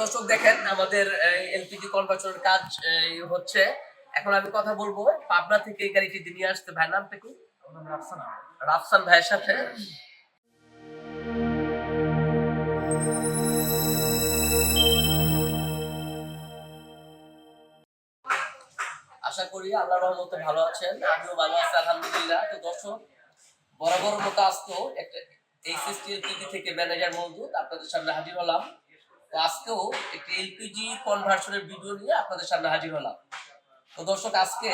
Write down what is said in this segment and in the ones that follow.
দর্শক দেখেন আমাদের এলপিজি কনভার্সনের কাজ হচ্ছে। এখন আমি কথা বলব পাবনা থেকে এই গাড়িটি নিয়ে আসতে ভাই নামটা কি? রাফসান ভাইয়ের সাথে। আশা করি আল্লাহ রহমতে ভালো আছেন। আমিও ভালো আছি আলহামদুলিল্লাহ। তো দর্শক বরাবর মতো আসতো একটা এইচএসটি এলপিজি থেকে ম্যানেজার মজুদ আপনাদের সামনে হাজির হলাম। আজকেও একটি এলপিজি কনভার্সনের ভিডিও নিয়ে আপনাদের সামনে হাজির হলাম। তো দর্শক, আজকে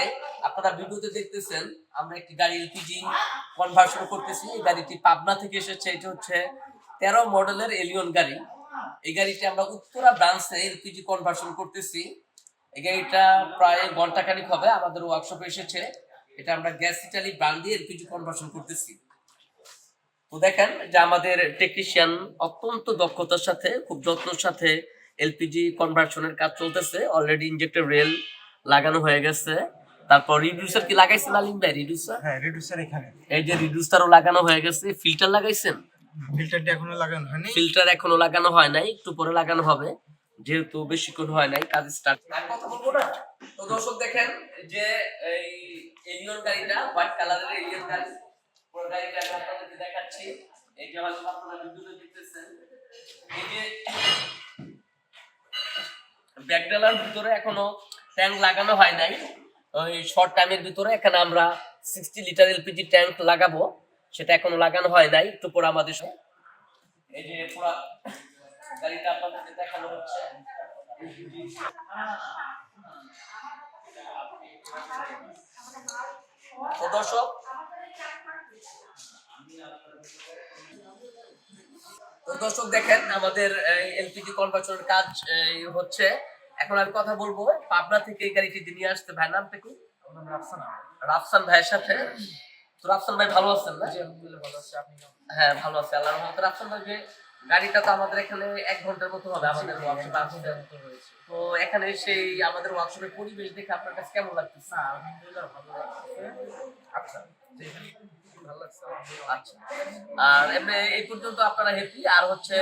আপনারা ভিডিওতে দেখতেছেন, আমরা একটি গাড়ি এলপিজি কনভার্সন করতেছি। এই গাড়িটি পাবনা থেকে এসেছে, এটা হচ্ছে তেরো মডেলের এলিয়ন গাড়ি। এই গাড়িটি আমরা উত্তরা ব্রাঞ্চে এলপিজি কনভার্সন করতেছি। এই গাড়িটা প্রায় ঘন্টাখানিক হবে, আমাদের ওয়ার্কশপে এসেছে। এটা আমরা গ্যাস ইটালি ব্রান্ড দিয়ে এলপিজি কনভার্সন করতেছি। তো দেখেন যে আমাদের টেকনিশিয়ান অত্যন্ত দক্ষতার সাথে খুব যত্নের সাথে এলপিজি কনভার্সনের কাজ চলতেছে। অলরেডি ইনজেক্টর রেল লাগানো হয়ে গেছে। তারপর রিডিউসার কি লাগাইছেন আলিম ভাই? রিডিউসার হ্যাঁ রিডিউসার এখানে। এই যে রিডিউসারও লাগানো হয়ে গেছে। ফিল্টার লাগাইছেন? ফিল্টারটা এখনও লাগানো হয়নি। ফিল্টার এখনও লাগানো হয় নাই। একটু পরে লাগানো হবে। যেহেতু বেশিক্ষণ হয় নাই কাজ স্টার্ট কথা বলব না। তো দর্শক দেখেন যে এই এলিয়ন গাড়িটা হোয়াইট কালারের এলিয়ন গাড়ি পুরো গাড়িটা আমি আপনাদেরকে দেখাচ্ছি এই যে হয়তো আপনারা ভিডিওতে দেখতেছেন, এই যে ব্যাকডালার ভিতরে এখনও ট্যাঙ্ক লাগানো হয় নাই। ওই শর্ট টাইমের ভিতরে এখানে আমরা সিক্সটি লিটার এলপিজি ট্যাঙ্ক লাগাবো, সেটা এখনও লাগানো হয় নাই, একটু পরে আমাদের এই যে পুরা গাড়িটা আপনাদেরকে দেখানো হচ্ছে। দর্শক তো দর্শক দেখেন আমাদের এলপিজি কাজ হচ্ছে। এখন আমি কথা বলব পাবনা থেকে এই গাড়িটি নিয়ে আসতে। ভাই নামটা কি? রাফসান ভাইয়ের সাথে? তো রাফসান ভাই ভালো আছেন না? হ্যাঁ ভালো আছে আল্লাহর রহমতে। রাফসান ভাই যে গাড়িটা তো আমাদের এখানে এক ঘণ্টার মতো হবে আমাদের ওয়ার্কশপে আসতে। তো এখানে সেই আমাদের ওয়ার্কশপের পরিবেশ দেখে আপনার কাছে কেমন লাগতেছে? আচ্ছা আচ্ছা। আর এমনি এই পর্যন্ত আপনারা হ্যাপি আর হচ্ছে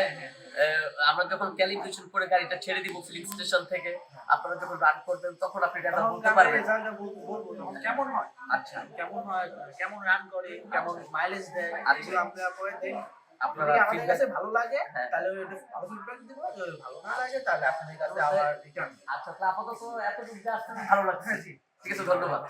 আমরা যখন ক্যালিব্রেশন করে গাড়িটা ছেড়ে দিব ফিলিং স্টেশন থেকে আপনারা যখন রান করবেন তখন আপনি বলতে পারবেন। কেমন হয়? আচ্ছা। কেমন হয়? কেমন রান করে? কেমন মাইলেজ দেয়? আচ্ছা। এগুলো আপনারা পরে দিন আপনারা আমাদের কাছে ভালো লাগে হ্যাঁ। তাহলে ভালো ফিডব্যাক দিব। যদি ভালো না লাগে তাহলে আপনাদের কাছে আবার রিটার্ন আচ্ছা আপাতত এতটুকু যা ভালো লাগছে। ঠিক আছে ধন্যবাদ।